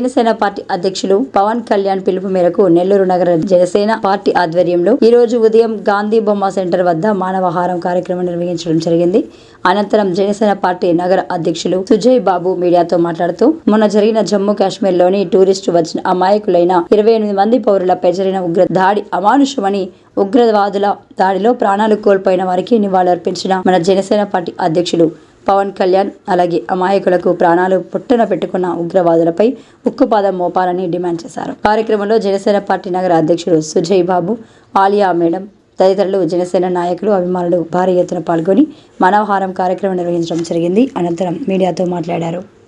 Janasena party అధ్యక్షులు పవన్ కళ్యాణ్ పిలుపు మేరకు నెల్లూరు నగర జనసేన పార్టీ ఆధ్వర్యంలో ఈ రోజు ఉదయం గాంధీ బొమ్మ సెంటర్ వద్ద మానవహారం కార్యక్రమం నిర్వహించడం జరిగింది. అనంతరం జనసేన పార్టీ నగర అధ్యక్షులు సుజయ్ బాబు మీడియాతో మాట్లాడుతూ మొన్న జరిగిన జమ్మూ కాశ్మీర్లోని టూరిస్టు వచ్చిన అమాయకులైన ఇరవై ఎనిమిది మంది పౌరులపై జరిగిన ఉగ్ర దాడి అమానుషమని ఉగ్రవాదుల దాడిలో ప్రాణాలు కోల్పోయిన వారికి నివాళులర్పించిన మన జనసేన పార్టీ అధ్యక్షులు పవన్ కళ్యాణ్ అలాగే అమాయకులకు ప్రాణాలు పుట్టన పెట్టుకున్న ఉగ్రవాదులపై ఉక్కుపాదం మోపాలని డిమాండ్ చేశారు. కార్యక్రమంలో జనసేన పార్టీ నగర అధ్యక్షుడు సుజయ్ బాబు ఆలియా మేడం తదితరులు జనసేన నాయకులు అభిమానులు భారీ ఎత్తున పాల్గొని మనోహారం కార్యక్రమం నిర్వహించడం జరిగింది. అనంతరం మీడియాతో మాట్లాడారు.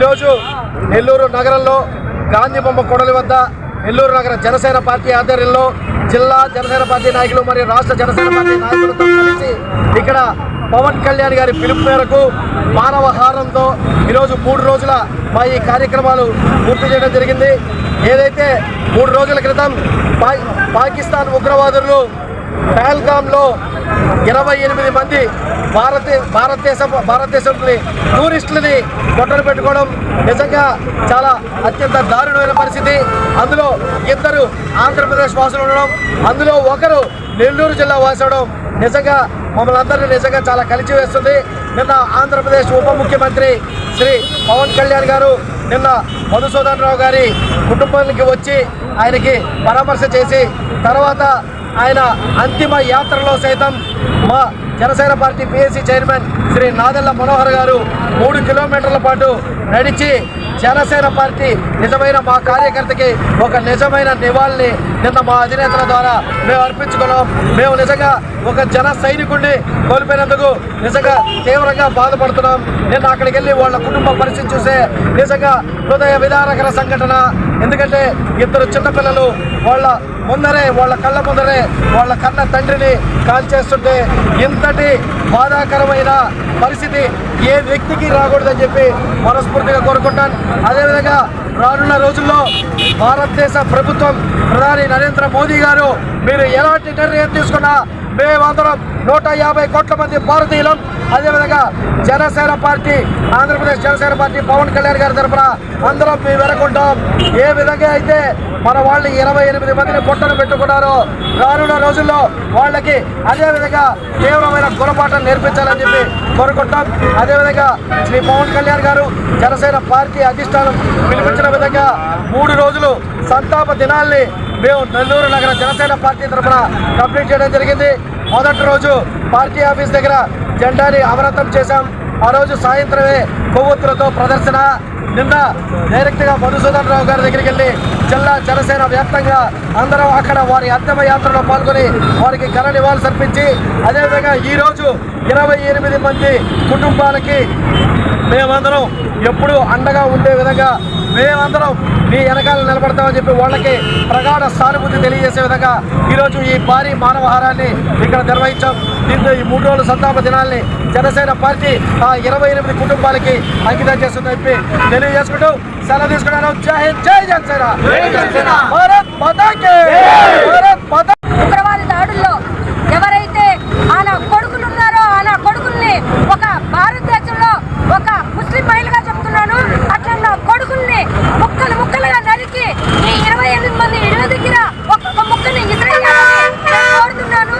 ఈరోజు నెల్లూరు నగరంలో గాంధీ బొమ్మ కొడలి వద్ద నెల్లూరు నగర జనసేన పార్టీ ఆధ్వర్యంలో జిల్లా జనసేన పార్టీ నాయకులు మరియు రాష్ట్ర జనసేన పార్టీ నాయకులతో కలిసి ఇక్కడ పవన్ కళ్యాణ్ గారి పిలుపు మేరకు మానవహారంతో ఈరోజు మూడు రోజుల మా ఈ కార్యక్రమాలు పూర్తి చేయడం జరిగింది. ఏదైతే మూడు రోజుల క్రితం పా పాకిస్తాన్ ఉగ్రవాదులు పహల్గామ్లో ఇరవై ఎనిమిది మంది భారత భారతదేశం భారతదేశంలోని టూరిస్టులని కొట్టలు పెట్టుకోవడం నిజంగా చాలా అత్యంత దారుణమైన పరిస్థితి. అందులో ఇద్దరు ఆంధ్రప్రదేశ్ వాసులు ఉండడం అందులో ఒకరు నెల్లూరు జిల్లా వాసి అవడం నిజంగా మమ్మల్ని అందరినీ నిజంగా చాలా కలిసి వేస్తుంది. నిన్న ఆంధ్రప్రదేశ్ ఉప ముఖ్యమంత్రి శ్రీ పవన్ కళ్యాణ్ గారు నిన్న మధుసూదన్ రావు గారి కుటుంబానికి వచ్చి ఆయనకి పరామర్శ చేసి తర్వాత ఆయన అంతిమ యాత్రలో సైతం మా Janasena party PSC chairman Shri Nadendla Manohar గారు మూడు కిలోమీటర్ల పాటు నడిచి జనసేన పార్టీ నిజమైన మా కార్యకర్తకి ఒక నిజమైన నివాళిని నిన్న మా అధినేతల ద్వారా మేము అర్పించుకున్నాం. మేము నిజంగా ఒక జన సైనికుడిని కోల్పోయినందుకు నిజంగా తీవ్రంగా బాధపడుతున్నాం. నేను అక్కడికి వెళ్ళి వాళ్ళ కుటుంబ పరిస్థితి చూసే నిజంగా హృదయ విదారకర సంఘటన. ఎందుకంటే ఇద్దరు చిన్నపిల్లలు వాళ్ళ ముందరే వాళ్ళ కళ్ళ ముందరే వాళ్ళ కన్న తండ్రిని కాల్చేస్తుంటే ఇంతటి బాధాకరమైన పరిస్థితి ఏ వ్యక్తికి రాకూడదని చెప్పి మనస్ఫూర్తిగా కోరుకుంటాను. అదేవిధంగా రానున్న రోజుల్లో భారతదేశ ప్రభుత్వం ప్రధాని నరేంద్ర మోదీ గారు మీరు ఎలాంటి నిర్ణయం తీసుకున్నా మేమందరం నూట యాభై కోట్ల మంది భారతీయులం. అదేవిధంగా జనసేన పార్టీ ఆంధ్రప్రదేశ్ జనసేన పార్టీ పవన్ కళ్యాణ్ గారి తరఫున అందరం మేము వెనకుంటాం ఏ విధంగా అయితే మన వాళ్ళు ఇరవై ఎనిమిది మందిని పొట్టను పెట్టుకున్నారో రానున్న రోజుల్లో వాళ్ళకి అదేవిధంగా తీవ్రమైన గుణపాఠం నేర్పించాలని చెప్పి కోరుకుంటాం. అదేవిధంగా శ్రీ పవన్ కళ్యాణ్ గారు జనసేన పార్టీ అధిష్టానం పిలిపించిన విధంగా మూడు రోజులు సంతాప దినాల్ని మేము నెల్లూరు నగర జనసేన పార్టీ తరఫున కంప్లీట్ చేయడం జరిగింది. మొదటి రోజు పార్టీ ఆఫీస్ దగ్గర జెండాని అవరతం చేశాం. ఆ రోజు సాయంత్రమే కొవ్వొత్తులతో ప్రదర్శన. నిన్న డైరెక్ట్గా మధుసూదన్ రావు గారి దగ్గరికి వెళ్ళి జిల్లా జనసేన వ్యాప్తంగా అందరం అక్కడ వారి అంతిమ యాత్రలో పాల్గొని వారికి ఘన నివాళులు అర్పించి అదేవిధంగా ఈరోజు ఇరవై ఎనిమిది మంది కుటుంబాలకి మేమందరం ఎప్పుడూ అండగా ఉండే విధంగా మేమందరం మీ వెనకాల నిలబడతామని చెప్పి వాళ్ళకి ప్రగాఢ సానుభూతి తెలియజేసే విధంగా ఈరోజు ఈ భారీ మానవహారాన్ని ఇక్కడ నిర్వహించాం. దీంతో ఈ మూడు రోజుల సంతాప దినాల్ని జనసేన పార్టీ ఆ ఇరవై ఎనిమిది కుటుంబాలకి అంకితం చేస్తుందని చెప్పి తెలియజేసుకుంటూ సెలవు తీసుకున్నాను జై హింద్ జై జనసేన. భారత్ మాతాకి. భారత్ మాతా ఉగ్రవాద దాడుల్లో ఎవరైతే ఆయన కొడుకులు ఉన్నారో ఆయన కొడుకుల్ని ఒక భారతదేశంలో ఒక ముస్లిం మహిళగా చెప్తున్నాను అట్లా నా కొడుకుల్ని ముక్కలు ముక్కలుగా నరికి ఈ ఇరవై ఎనిమిది మంది ఇళ్ళ దగ్గర ఒక్కొక్క ముక్కని ఇసిరేయాలని నేను కోరుతున్నాను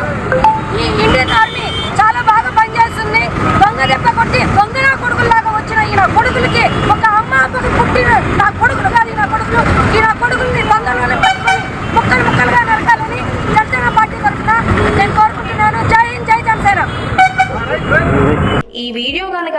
ఈ ఇండియన్ ఆర్మీ చాలా బాగా పనిచేస్తుంది దొంగ దెబ్బ కొట్టి దొంగ నా కొడుకుల్లాగా వచ్చిన ఈ నా కొడుకులకి ఒక అమ్మ అప్పకి పుట్టిన నా కొడుకులు కాదు ఈ నా కొడుకులు ఈ నా కొడుకుల్ని దొంగలోనే పట్టుకొని ముక్కలు ముక్కలుగా నరకాలని జనసేన పార్టీ తరఫున నేను కోరుకుంటున్నాను జై హింద్ జై జనసేన ఈ వీడియో కనుక